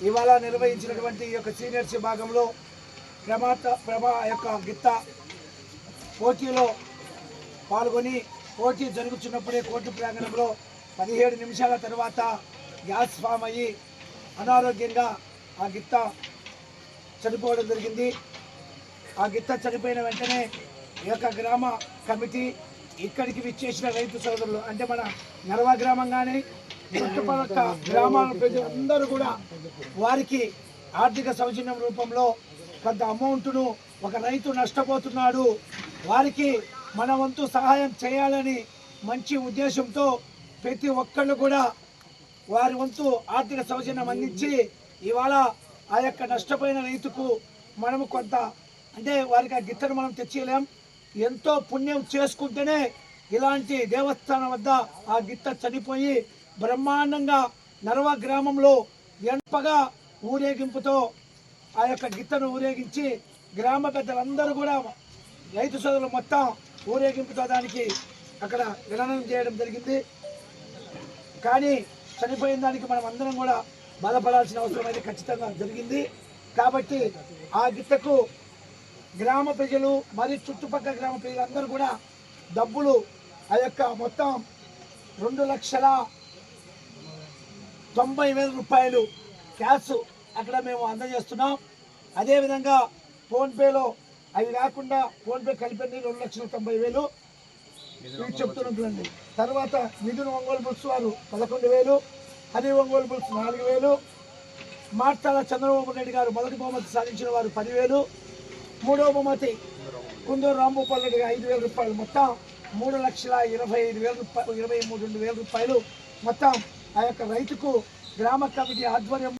ఇవాళ నిర్వహించినటువంటి ఈ యొక్క సీనియర్స్ విభాగంలో ప్రమాత ప్రమా యొక్క గిత్త పోటీలో పాల్గొని పోటీ జరుగుతున్నప్పుడే కోర్టు ప్రాంగణంలో పదిహేడు నిమిషాల తర్వాత గ్యాస్ ఫామ్ అయ్యి అనారోగ్యంగా ఆ గిత్త చనిపోవడం జరిగింది. ఆ గిత్త చనిపోయిన వెంటనే ఈ యొక్క గ్రామ కమిటీ ఇక్కడికి విచ్చేసిన రైతు సోదరులు అంటే మన నరవ గ్రామం కానీ చుట్టుపక్కల గ్రామాల ప్రజలందరూ కూడా వారికి ఆర్థిక సౌజన్యం రూపంలో కొంత అమౌంట్ను ఒక రైతు నష్టపోతున్నాడు. వారికి మన వంతు సహాయం చేయాలని మంచి ఉద్దేశంతో ప్రతి ఒక్కళ్ళు కూడా వారి వంతు ఆర్థిక సౌజన్యం అందించి ఇవాళ ఆ యొక్క నష్టపోయిన రైతుకు మనము కొంత అంటే వారికి ఆ గిత్తను మనం తెచ్చేయలేం. ఎంతో పుణ్యం చేసుకుంటేనే ఇలాంటి దేవస్థానం వద్ద ఆ గిత్త చనిపోయి బ్రహ్మాండంగా నరవ గ్రామంలో ఎంపగా ఊరేగింపుతో ఆ యొక్క గిత్తను ఊరేగించి గ్రామ పెద్దలందరూ కూడా రైతు సోదరులు మొత్తం ఊరేగింపుతో దానికి అక్కడ విలనం చేయడం జరిగింది. కానీ చనిపోయిన దానికి మనం అందరం కూడా బాధపడాల్సిన అవసరం అయితే ఖచ్చితంగా జరిగింది. కాబట్టి ఆ గిత్తకు గ్రామ ప్రజలు మరియు చుట్టుపక్కల గ్రామ ప్రజలందరూ కూడా డబ్బులు ఆ యొక్క మొత్తం రెండు లక్షల తొంభై వేల రూపాయలు క్యాష్ అక్కడ మేము అందజేస్తున్నాం. అదేవిధంగా ఫోన్పేలో అవి కాకుండా ఫోన్పే కలిపండి రెండు లక్షల తొంభై వేలు. ఇవి చెప్తున్నట్లండి తర్వాత నిధులు ఒంగోలు బుల్స్ వారు పదకొండు వేలు హరి ఒంగోలు బుల్స్ నాలుగు వేలు మార్తాల చంద్రబాబు నాయుడు గారు మొదటి బహుమతి సాధించిన వారు పదివేలు మూడవ బహుమతి కుందూరు రాంభూపాల్ రెడ్డి గారు ఐదు వేల రూపాయలు మొత్తం మూడు లక్షల ఇరవై ఐదు వేల రూపాయలు ఇరవై మూడు వేల రూపాయలు మొత్తం ఆ యొక్క రైతుకు గ్రామ కమిటీ ఆధ్వర్యం